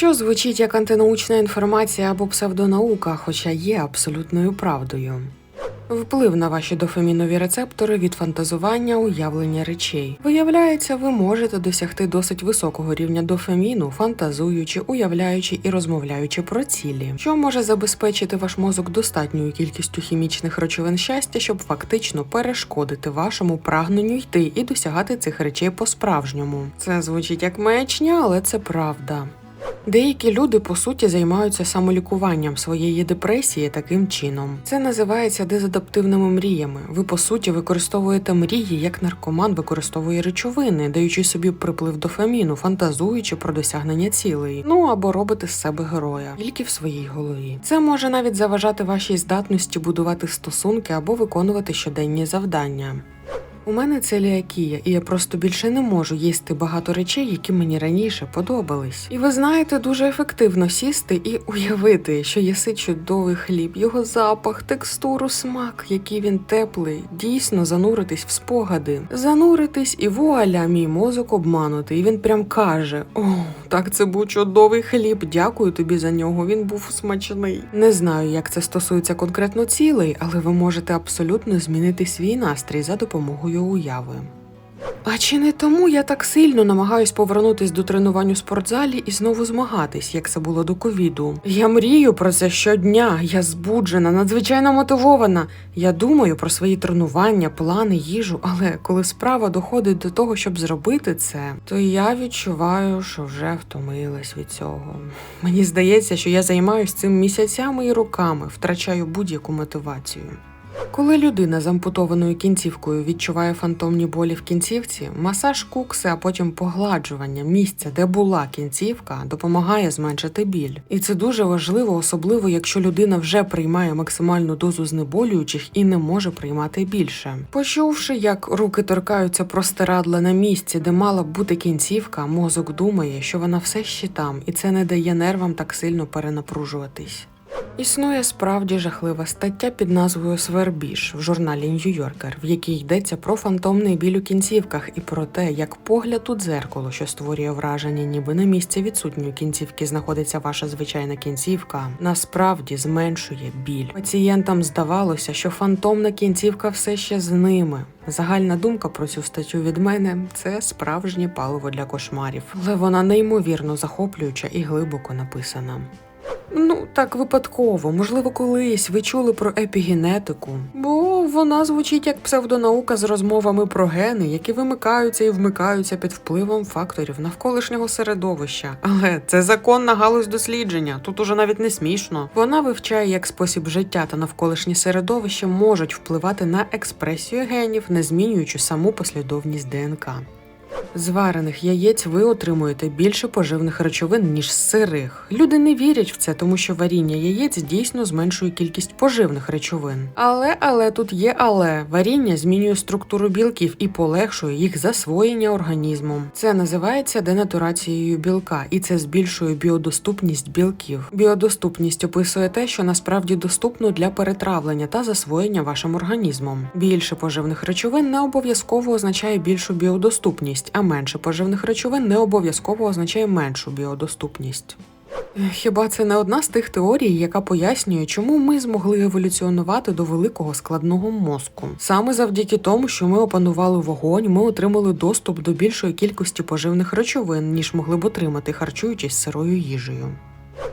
що звучить як антинаучна інформація або псевдонаука, хоча є абсолютною правдою. Вплив на ваші дофамінові рецептори від фантазування, уявлення речей. Виявляється, ви можете досягти досить високого рівня дофаміну, фантазуючи, уявляючи і розмовляючи про цілі, що може забезпечити ваш мозок достатньою кількістю хімічних речовин щастя, щоб фактично перешкодити вашому прагненню йти і досягати цих речей по-справжньому. Це звучить як маячня, але це правда. Деякі люди по суті займаються самолікуванням своєї депресії таким чином. Це називається дезадаптивними мріями. Ви по суті використовуєте мрії, як наркоман використовує речовини, даючи собі приплив дофаміну, фантазуючи про досягнення цілей. Ну або робите з себе героя, тільки в своїй голові. Це може навіть заважати вашій здатності будувати стосунки або виконувати щоденні завдання. У мене целіакія, і я просто більше не можу їсти багато речей, які мені раніше подобались. І ви знаєте, дуже ефективно сісти і уявити, що їси чудовий хліб, його запах, текстуру, смак, який він теплий, дійсно зануритись в спогади, зануритись і вуаля, мій мозок обманути. І він прям каже: О, так це був чудовий хліб. Дякую тобі за нього. Він був смачний. Не знаю, як це стосується конкретно цілей, але ви можете абсолютно змінити свій настрій за допомогою уяви. А чи не тому я так сильно намагаюсь повернутись до тренувань у спортзалі і знову змагатись, як це було до ковіду? Я мрію про це щодня. Я збуджена, надзвичайно мотивована. Я думаю про свої тренування, плани, їжу, але коли справа доходить до того, щоб зробити це, то я відчуваю, що вже втомилась від цього. Мені здається, що я займаюся цим місяцями і роками, втрачаю будь-яку мотивацію. Коли людина з ампутованою кінцівкою відчуває фантомні болі в кінцівці, масаж кукси, а потім погладжування місця, де була кінцівка, допомагає зменшити біль. І це дуже важливо, особливо якщо людина вже приймає максимальну дозу знеболюючих і не може приймати більше. Почувши, як руки торкаються простирадла на місці, де мала б бути кінцівка, мозок думає, що вона все ще там, і це не дає нервам так сильно перенапружуватись. Існує справді жахлива стаття під назвою Свербіж в журналі Нью-Йоркер, в якій йдеться про фантомний біль у кінцівках і про те, як погляд у дзеркало, що створює враження, ніби на місці відсутньої кінцівки знаходиться ваша звичайна кінцівка, насправді зменшує біль. Пацієнтам здавалося, що фантомна кінцівка все ще з ними. Загальна думка про цю статтю від мене це справжнє паливо для кошмарів, але вона неймовірно захоплююча і глибоко написана. Ну, так випадково, можливо, колись ви чули про епігенетику, бо вона звучить як псевдонаука з розмовами про гени, які вимикаються і вмикаються під впливом факторів навколишнього середовища. Але це законна галузь дослідження. Тут уже навіть не смішно. Вона вивчає, як спосіб життя та навколишнє середовище можуть впливати на експресію генів, не змінюючи саму послідовність ДНК. З варених яєць ви отримуєте більше поживних речовин, ніж сирих. Люди не вірять в це, тому що варіння яєць дійсно зменшує кількість поживних речовин. Але, але тут є але варіння змінює структуру білків і полегшує їх засвоєння організмом. Це називається денатурацією білка, і це збільшує біодоступність білків. Біодоступність описує те, що насправді доступно для перетравлення та засвоєння вашим організмом. Більше поживних речовин не обов'язково означає більшу біодоступність, а менше поживних речовин не обов'язково означає меншу біодоступність. Хіба це не одна з тих теорій, яка пояснює, чому ми змогли еволюціонувати до великого складного мозку? Саме завдяки тому, що ми опанували вогонь, ми отримали доступ до більшої кількості поживних речовин, ніж могли б отримати, харчуючись сирою їжею.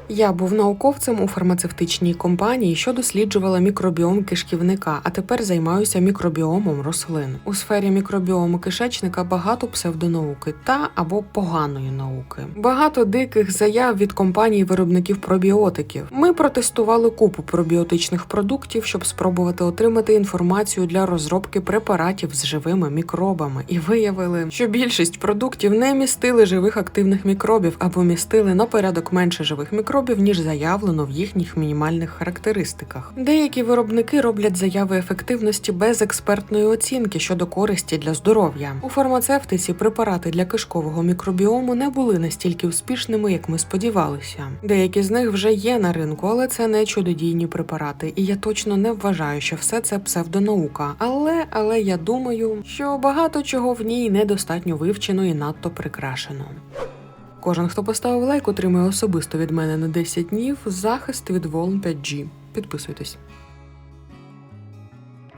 Я був науковцем у фармацевтичній компанії, що досліджувала мікробіом кишківника, а тепер займаюся мікробіомом рослин. У сфері мікробіому кишечника багато псевдонауки та або поганої науки. Багато диких заяв від компаній виробників пробіотиків. Ми протестували купу пробіотичних продуктів, щоб спробувати отримати інформацію для розробки препаратів з живими мікробами, і виявили, що більшість продуктів не містили живих активних мікробів або містили на порядок менше живих мікробів, ніж заявлено в їхніх мінімальних характеристиках. Деякі виробники роблять заяви ефективності без експертної оцінки щодо користі для здоров'я. У фармацевтиці препарати для кишкового мікробіому не були настільки успішними, як ми сподівалися. Деякі з них вже є на ринку, але це не чудодійні препарати, і я точно не вважаю, що все це псевдонаука. Але але я думаю, що багато чого в ній недостатньо вивчено і надто прикрашено. Кожен, хто поставив лайк, отримує особисто від мене на 10 днів захист від волн 5G. Підписуйтесь.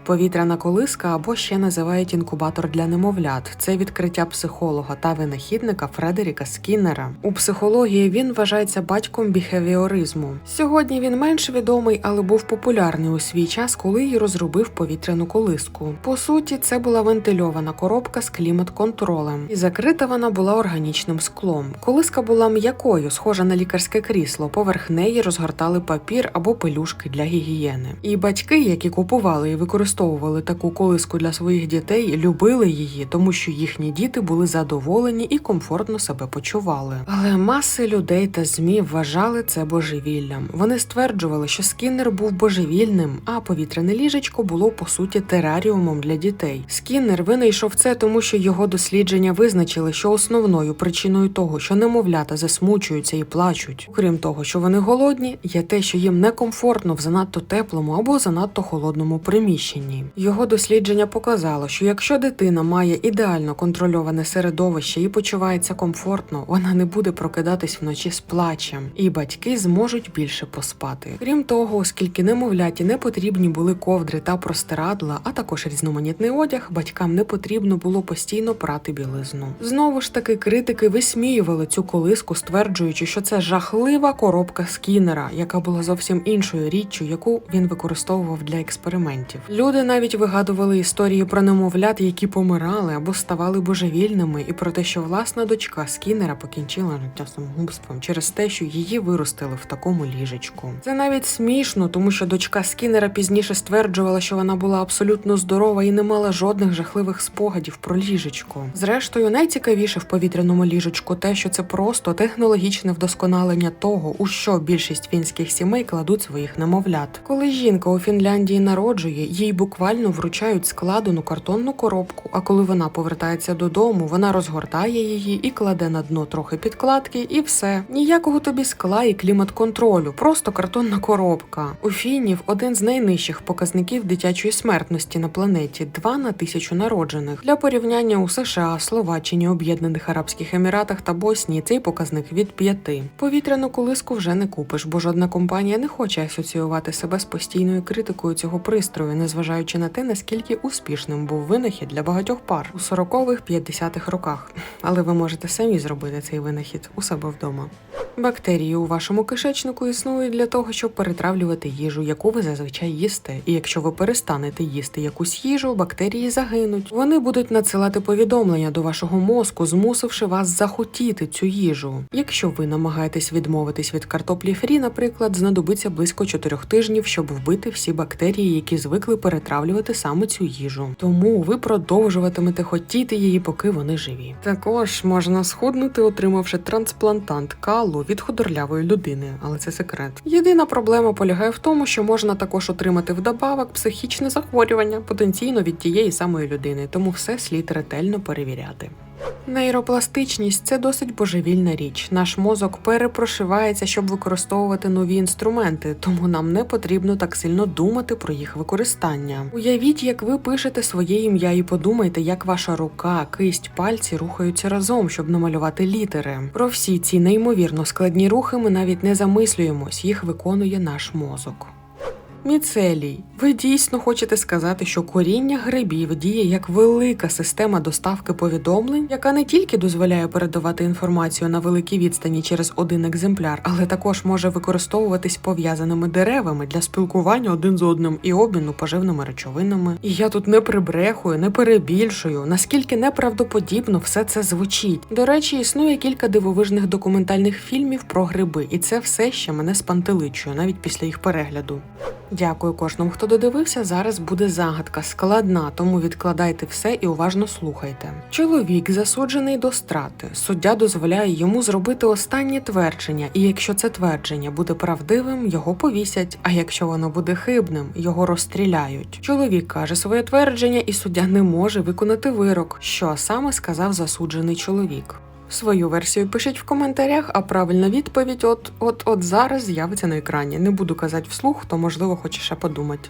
Повітряна колиска або ще називають інкубатор для немовлят. Це відкриття психолога та винахідника Фредеріка Скіннера. У психології він вважається батьком біхевіоризму. Сьогодні він менш відомий, але був популярний у свій час, коли й розробив повітряну колиску. По суті, це була вентильована коробка з клімат-контролем, і закрита вона була органічним склом. Колиска була м'якою, схожа на лікарське крісло. Поверх неї розгортали папір або пелюшки для гігієни. І батьки, які купували і використовували таку колиску для своїх дітей, любили її, тому що їхні діти були задоволені і комфортно себе почували. Але маси людей та змі вважали це божевіллям. Вони стверджували, що Скіннер був божевільним, а повітряне ліжечко було по суті тераріумом для дітей. Скіннер винайшов це, тому що його дослідження визначили, що основною причиною того, що немовлята засмучуються і плачуть, окрім того, що вони голодні, є те, що їм некомфортно в занадто теплому або занадто холодному приміщенні. Його дослідження показало, що якщо дитина має ідеально контрольоване середовище і почувається комфортно, вона не буде прокидатись вночі з плачем, і батьки зможуть більше поспати. Крім того, оскільки немовляті не потрібні були ковдри та простирадла, а також різноманітний одяг, батькам не потрібно було постійно прати білизну. Знову ж таки, критики висміювали цю колиску, стверджуючи, що це жахлива коробка скінера, яка була зовсім іншою річчю, яку він використовував для експериментів. Люди навіть вигадували історії про немовлят, які помирали або ставали божевільними, і про те, що власна дочка Скіннера покінчила життя самогубством через те, що її виростили в такому ліжечку. Це навіть смішно, тому що дочка Скіннера пізніше стверджувала, що вона була абсолютно здорова і не мала жодних жахливих спогадів про ліжечко. Зрештою, найцікавіше в повітряному ліжечку те, що це просто технологічне вдосконалення того, у що більшість фінських сімей кладуть своїх немовлят. Коли жінка у Фінляндії народжує, їй буквально вручають складену картонну коробку. А коли вона повертається додому, вона розгортає її і кладе на дно трохи підкладки, і все. Ніякого тобі скла і клімат-контролю, просто картонна коробка. У фінів один з найнижчих показників дитячої смертності на планеті 2 на тисячу народжених. Для порівняння у США, Словаччині, Об'єднаних Арабських Еміратах та Боснії цей показник від 5. Повітряну колиску вже не купиш, бо жодна компанія не хоче асоціювати себе з постійною критикою цього пристрою, незважаючи на те, наскільки успішним був винахід для багатьох пар у 40-х, 50-х роках. Але ви можете самі зробити цей винахід у себе вдома. Бактерії у вашому кишечнику існують для того, щоб перетравлювати їжу, яку ви зазвичай їсте. І якщо ви перестанете їсти якусь їжу, бактерії загинуть. Вони будуть надсилати повідомлення до вашого мозку, змусивши вас захотіти цю їжу. Якщо ви намагаєтесь відмовитись від картоплі фрі, наприклад, знадобиться близько 4 тижнів, щоб вбити всі бактерії, які звикли перетравлювати саме цю їжу. Тому ви продовжуватимете хотіти її, поки вони живі. Також можна схуднути, отримавши трансплантант калу від худорлявої людини, але це секрет. Єдина проблема полягає в тому, що можна також отримати вдобавок психічне захворювання потенційно від тієї самої людини, тому все слід ретельно перевіряти. Нейропластичність це досить божевільна річ. Наш мозок перепрошивається, щоб використовувати нові інструменти, тому нам не потрібно так сильно думати про їх використання. Уявіть, як ви пишете своє ім'я і подумайте, як ваша рука, кисть, пальці рухаються разом, щоб намалювати літери. Про всі ці неймовірно складні рухи ми навіть не замислюємось, їх виконує наш мозок. Міцелій. Ви дійсно хочете сказати, що коріння грибів діє як велика система доставки повідомлень, яка не тільки дозволяє передавати інформацію на великій відстані через один екземпляр, але також може використовуватись пов'язаними деревами для спілкування один з одним і обміну поживними речовинами. І я тут не прибрехую, не перебільшую, наскільки неправдоподібно все це звучить. До речі, існує кілька дивовижних документальних фільмів про гриби, і це все ще мене спантеличує навіть після їх перегляду. Дякую кожному, хто додивився. Зараз буде загадка складна, тому відкладайте все і уважно слухайте. Чоловік засуджений до страти. Суддя дозволяє йому зробити останнє твердження, і якщо це твердження буде правдивим, його повісять. А якщо воно буде хибним, його розстріляють. Чоловік каже своє твердження, і суддя не може виконати вирок, що саме сказав засуджений чоловік. Свою версію пишіть в коментарях, а правильна відповідь от от от зараз з'явиться на екрані. Не буду казати вслух, то можливо хоче ще подумати.